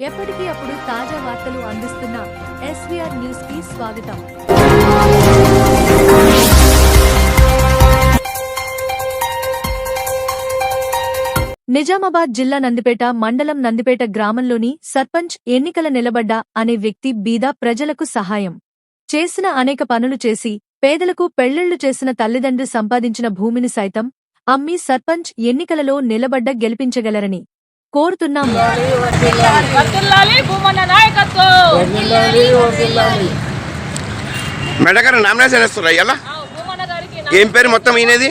ఎప్పటికీ అప్పుడు తాజా వార్తలు అందిస్తున్న ఎస్వీఆర్ న్యూస్కి స్వాగతం. నిజామాబాద్ జిల్లా నందిపేట మండలం నందిపేట గ్రామంలోని సర్పంచ్ ఎన్నికల నిలబడ్డ అనే వ్యక్తి బీద ప్రజలకు సహాయం. చేసిన అనేక పనులు చేసి పేదలకు పెళ్ళిళ్ళు చేసిన తల్లిదండ్రి సంపాదించిన భూమిని సైతం అమ్మి సర్పంచ్ ఎన్నికలలో నిలబడ్డ గెలిపించగలరని కోరుతున్నాం వర్ధిల్లాలి భూమన్న నాయకత్వం మెడగారు నామినేషన్ వేస్తున్నారు ఎలా ఆ, భూమన్న గారికి ఏం పేరు మొత్తం ఈయనది?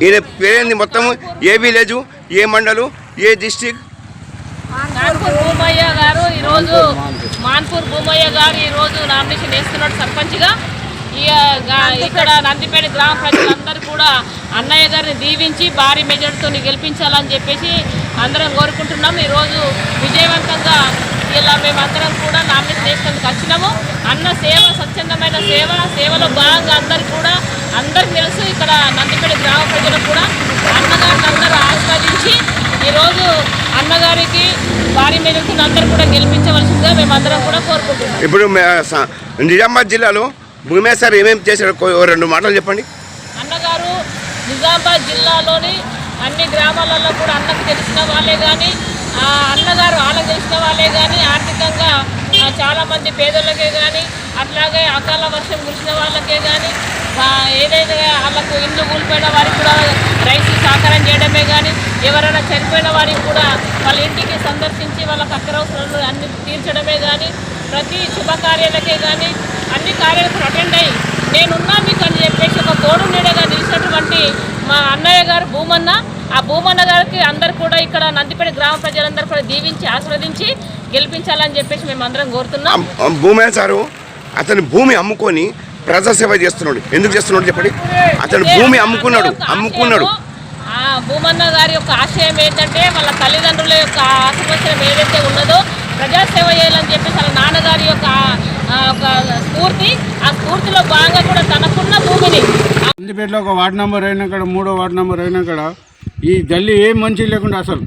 ఈయన పేరేంది మొత్తం? ఏ విలేజ్ ఏ మండలు ఏ డిస్టిక్ నాన్పూర్ భూమయ్య గారు ఈరోజు మాన్పూర్ భూమయ్య గారు ఈరోజు నామినేషన్ వేస్తున్నాడు సర్పంచ్గా. ఇక్కడ నందిపేట గ్రామ ప్రజలందరూ కూడా అన్నయ్య గారిని దీవించి భారీ మెజార్టీతో గెలిపించాలని చెప్పేసి అందరం కోరుకుంటున్నాం. ఈరోజు విజయవంతంగా ఇలా మేమందరం కూడా నామినేషన్ వేసినందుకు వచ్చినాము. అన్న సేవ స్వచ్ఛందమైన సేవ సేవలో భాగంగా అందరు కూడా అందరికి తెలుసు ఇక్కడ నందిపేట గ్రామ ప్రజలు కూడా అన్నగారిని అందరూ ఆస్వాదించి ఈరోజు అన్నగారికి భారీ మెజార్టీని అందరూ కూడా గెలిపించవలసిందిగా మేమందరం కూడా కోరుకుంటున్నాం. ఇప్పుడు నిజామాబాద్ జిల్లాలో భూమేశ్వర్ ఏమేమి చేశారు రెండు మాటలు చెప్పండి. అన్నగారు నిజామాబాద్ జిల్లాలోని అన్ని గ్రామాలలో కూడా అన్నకు తెలిసిన వాళ్ళే కానీ ఆ అన్నగారు వాళ్ళకి తెలిసిన వాళ్ళే కానీ ఆర్థికంగా చాలామంది పేదలకే కానీ అట్లాగే అకాల వర్షం కురిసిన వాళ్ళకే కానీ ఏదైతే వాళ్ళకు ఇల్లు కూలిపోయిన వారికి కూడా రైతు సహకారం చేయడమే కానీ ఎవరైనా చనిపోయిన వారికి కూడా వాళ్ళ ఇంటికి సందర్శించి వాళ్ళ అక్కరవసరాలు అన్ని తీర్చడమే కానీ ప్రతి శుభకార్యాలకే కానీ కార్యాలకు అటెండ్ అయ్యి నేనున్నా మీకు అని చెప్పేసి ఒక తోడు నీడగా నిలిచినటువంటి మా అన్నయ్య గారు భూమన్న. ఆ భూమన్న గారికి అందరు కూడా ఇక్కడ నందిపేట గ్రామ ప్రజలందరూ కూడా దీవించి ఆస్వాదించి గెలిపించాలని చెప్పేసి మేము అందరం కోరుతున్నాం భూమేశ్వరు అతని భూమి అమ్ముకొని ప్రజాసేవ చేస్తున్నాడు. ఎందుకు చేస్తున్నాడు చెప్పండి? అతను భూమి అమ్ముకున్నాడు అమ్ముకున్నాడు. భూమన్న గారి యొక్క ఆశయం ఏంటంటే వాళ్ళ తల్లిదండ్రుల యొక్క ఆశీర్వచనం ఏదైతే ఉన్నదో ప్రజాసేవ చేయాలని చెప్పేసి వాళ్ళ నాన్నగారి యొక్క ఒక స్ఫూర్తి ఆ స్ఫూర్తిలో భాగంగా కూడా తనకున్న భూమిని సిద్దిపేటలో ఒక వార్డు నెంబర్ అయినా కూడా మూడో వార్డు నెంబర్ అయినా కూడా ఈ గల్లీ ఏం మంచి లేకుండా అసలు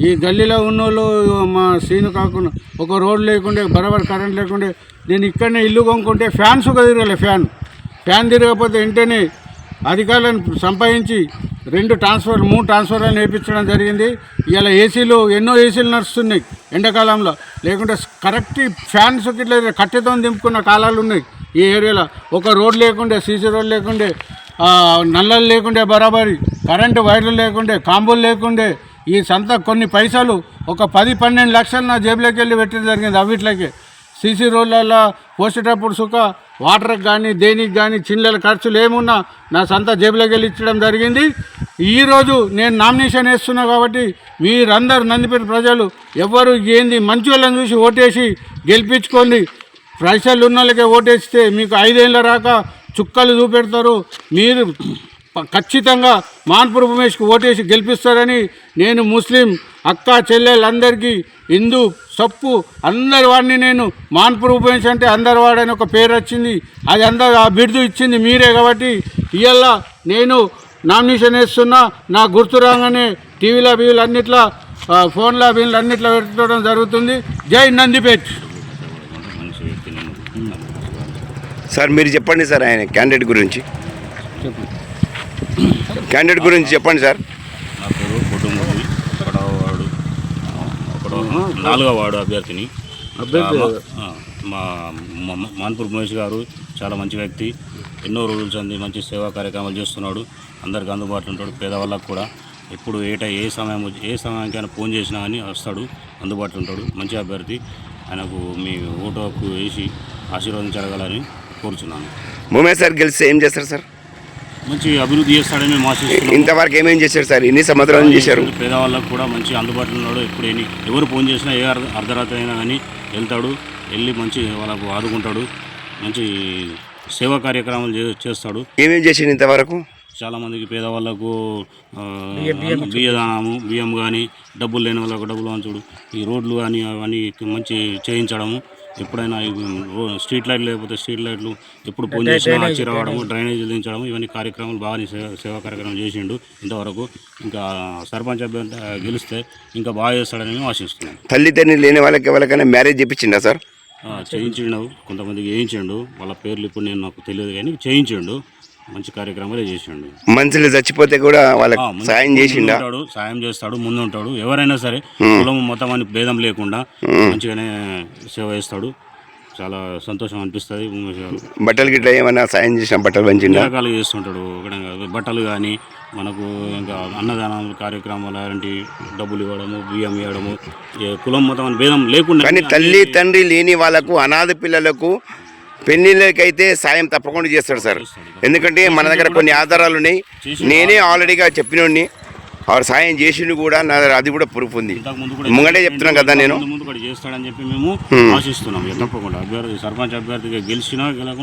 ఈ గల్లీలో ఉన్నోళ్ళు మా సీను కాకుండా ఒక రోడ్ లేకుండే బరాబర్ కరెంట్ లేకుండే నేను ఇక్కడనే ఇల్లు కొనుక్కుంటే ఫ్యాన్స్ ఒక తిరగలే ఫ్యాన్. ఫ్యాన్ తిరగకపోతే వెంటనే అధికారులను సంపాదించి రెండు ట్రాన్స్ఫర్ మూడు ట్రాన్స్ఫర్లను వేయించడం జరిగింది. ఇలా ఏసీలు ఎన్నో ఏసీలు నడుస్తున్నాయి ఎండాకాలంలో. లేకుంటే కరెక్ట్ ఫ్యాన్స్ ఇట్లా కట్టెతో దింపుకున్న కాలాలు ఉన్నాయి ఈ ఏరియాలో. ఒక రోడ్ లేకుండే సీసీ రోడ్ లేకుండే నల్లలు లేకుండే బరాబరి కరెంటు వైర్లు లేకుండే కాంబులు లేకుండే ఈ సంత కొన్ని పైసలు ఒక పది పన్నెండు లక్షలు నా జేబులోకి వెళ్ళి పెట్టడం జరిగింది అవిట్లకి. సీసీ రోడ్లలో పోసేటప్పుడు సుఖ వాటర్కి కానీ దేనికి కానీ చిల్లల ఖర్చులు ఏమున్నా నా సొంత జేబులోకి వెళ్ళి ఇచ్చడం జరిగింది. ఈరోజు నేను నామినేషన్ వేస్తున్నా కాబట్టి మీరందరూ నందిపేట ప్రజలు ఎవ్వరు ఏంది మంచి వాళ్ళని చూసి ఓటేసి గెలిపించుకోండి. ప్రజలు ఉన్న వాళ్ళకే ఓటేస్తే మీకు ఐదేళ్ళ రాక చుక్కలు చూపెడతారు. మీరు ఖచ్చితంగా మాన్పూర్ ఉమేష్కి ఓటేసి గెలిపిస్తారని నేను ముస్లిం అక్క చెల్లెళ్ళందరికీ హిందూ సప్పు అందరి వాడిని నేను మాన్పూర్ ఉమేష్ అంటే అందరి వాడని ఒక పేరు వచ్చింది. అది అందరు ఆ బిరుదు ఇచ్చింది మీరే కాబట్టి ఇవాళ నేను నామినేషన్ వేస్తున్నా. నా గుర్తు రాగానే టీవీలో వీళ్ళు అన్నిట్లా ఫోన్లో వీళ్ళు అన్నిట్లో పెట్టడం జరుగుతుంది. జై నందిపేట్. సార్ మీరు చెప్పండి సార్ ఆయన క్యాండిడేట్ గురించి. క్యాండిడేట్ గురించి చెప్పండి సార్ నా పేరు బొడ్డుమూడి ఒకటవ వార్డు నాలుగవ వార్డు అభ్యర్థిని. మా- మాన్పూర్ మహేష్ గారు చాలా మంచి వ్యక్తి. ఎన్నో రోజుల సంది మంచి సేవా కార్యక్రమాలు చేస్తున్నాడు. అందరికి అందుబాటులో ఉంటాడు పేదవాళ్ళకు కూడా. ఎప్పుడు ఏ టై ఏ సమయం ఏ సమయానికైనా ఫోన్ చేసినా కానీ వస్తాడు అందుబాటులో ఉంటాడు. మంచి అభ్యర్థి. ఆయనకు మీ ఓటు వేసి ఆశీర్వదించగలని కోరుచున్నాను. భూమేశ్వర్ గెలిస్తే ఏం చేస్తారు సార్? మంచి అభివృద్ధి చేస్తాడని మేము ఆశిస్తున్నాము. ఇంతవరకు ఏమేం చేశారు సార్? ఎన్ని సంవత్సరాలు చేశారు? పేదవాళ్ళకు కూడా మంచి అందుబాటులో ఉన్నాడు. ఎప్పుడు ఎన్ని ఎవరు ఫోన్ చేసినా ఏ అర్ధ అర్ధరాత్రి అయినా కానీ వెళ్తాడు వెళ్ళి మంచి వాళ్ళకు ఆదుకుంటాడు మంచి సేవా కార్యక్రమాలు చేస్తాడు. ఏమేం చేసిండు ఇంతవరకు? చాలామందికి పేదవాళ్ళకు బియ్యదానము బియ్యం కానీ డబ్బులు లేని వాళ్ళకు డబ్బులు వంచుడు ఈ రోడ్లు కానీ అవన్నీ మంచి చేయించడము ఎప్పుడైనా స్ట్రీట్ లైట్లు లేకపోతే స్ట్రీట్ లైట్లు ఎప్పుడు ఫోన్ చేసినా చిరవడము డ్రైనేజీలు దించడం ఇవన్నీ కార్యక్రమాలు బాగా సేవ సేవా కార్యక్రమం చేసిండు ఇంతవరకు. ఇంకా సర్పంచ్ అభ్యర్థి గెలిస్తే ఇంకా బాగా చేస్తాడని మేము ఆశిస్తున్నాం తల్లిదండ్రులు లేని వాళ్ళకి ఎవరికైనా మ్యారేజ్ చెప్పించిందా సార్? ఆ, చేయించిండు. కొంతమందికి వేయించిండు వాళ్ళ పేర్లు ఇప్పుడు నేను నాకు తెలియదు కానీ చేయించిండు. మంచి కార్యక్రమాలే చేసిండు. మనుషులు చచ్చిపోతే కూడా వాళ్ళకి సాయం చేసిండా? ఉంటాడు సాయం చేస్తాడు ముందు ఉంటాడు ఎవరైనా సరే కులం మొత్తం అని భేదం లేకుండా మంచిగానే సేవ చేస్తాడు. చాలా సంతోషం అనిపిస్తుంది. బట్టలు గిట్ల ఏమైనా సాయం చేసిన బట్టలు పంచిండా? అన్ని రకాలు చేస్తుంటాడు? ఒకటే బట్టలు కానీ మనకు ఇంకా అన్నదానం కార్యక్రమాలు అలాంటి డబ్బులు ఇవ్వడము బియ్యం ఇవ్వడము కులం మొత్తం అని భేదం లేకుండా కానీ తల్లి తండ్రి లేని వాళ్ళకు అనాథ పిల్లలకు పెళ్ళిళ్ళకైతే సాయం తప్పకుండా చేస్తాడు సార్. ఎందుకంటే మన దగ్గర కొన్ని ఆధారాలు ఉన్నాయి. నేనే ఆల్రెడీగా చెప్పినోడిని. వాడు సాయం చేసిండు కూడా నా అది కూడా ప్రూఫ్ ఉంది. ముంగడే చెప్తున్నాను కదా నేను. ముందు కూడా చేస్తాడని చెప్పి మేము ఆశిస్తున్నాం. తప్పకుండా అభ్యర్థి సర్పంచ్ అభ్యర్థిగా గెలిచినా గెలకుండా